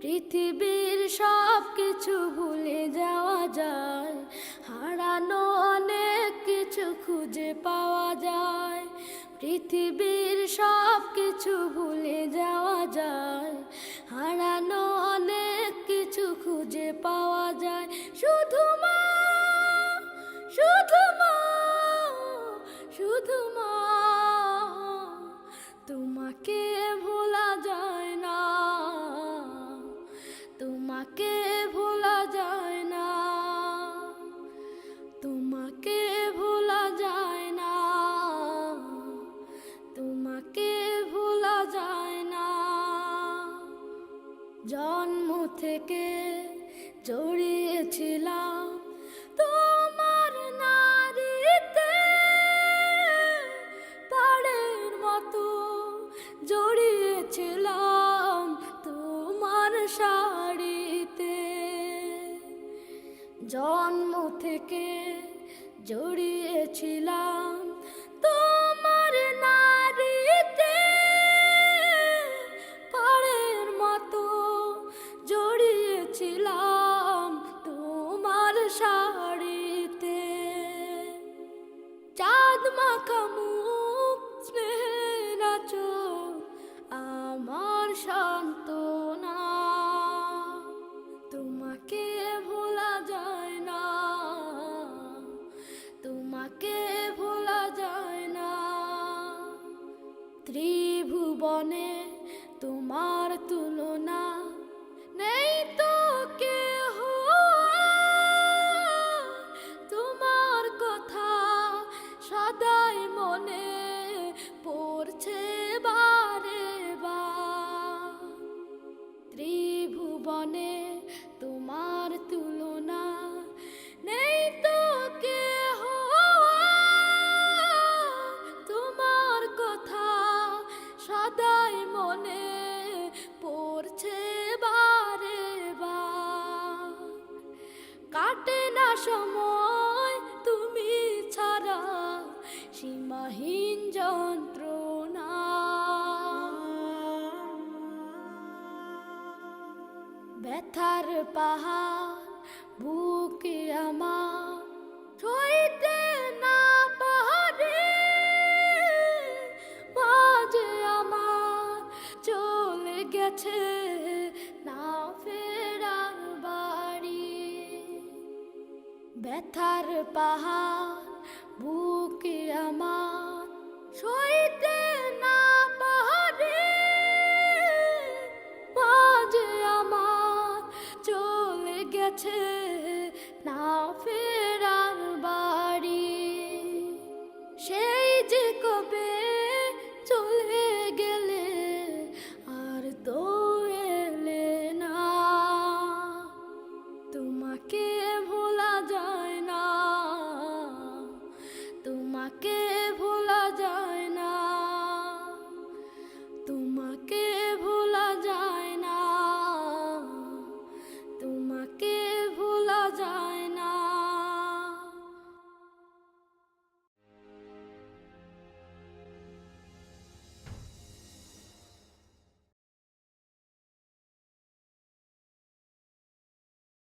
পৃথিবীর সব কিছু ভুলে যাওয়া যায়। হারানো অনেক কিছু খুঁজে পাওয়া যায়। পৃথিবীর সব কিছু ভুলে যাওয়া যায়। হারানো অনেক কিছু খুঁজে পাওয়া যায়। শুধু তোমাকে ভোলা যায় না। তোমাকে ভোলা যায় না। তোমাকে ভোলা যায় না। জন্ম থেকে জড়িয়েছিলাম তোমার নারীতে। পাড়ের মতো জড়িয়েছিলাম তোমার শাড়িতে জন্ম থেকে জড়িয়েছিলাম তোমার নারীতে। পরের মতো জড়িয়েছিলাম তোমার শাড়িতে। চাঁদ মাখা তোমাকে ভোলা যায় না। ত্রিভুবনে তোমার তুলনা নেই তো কেহ। তোমার কথা সদাই মনে পড়ছে বারে বা ত্রিভুবনে সময় তুমি ছাড়া সীমাহীন যন্ত্রণা। ব্যথার পাহাড়, বুকে আমার সইতে না পারে। বাজে আমার চলে গেছে ব্যথার পাহাড় বুকে আমার সইতে না পাহাড়ে বাজে আমার চলে গেছে না ফের।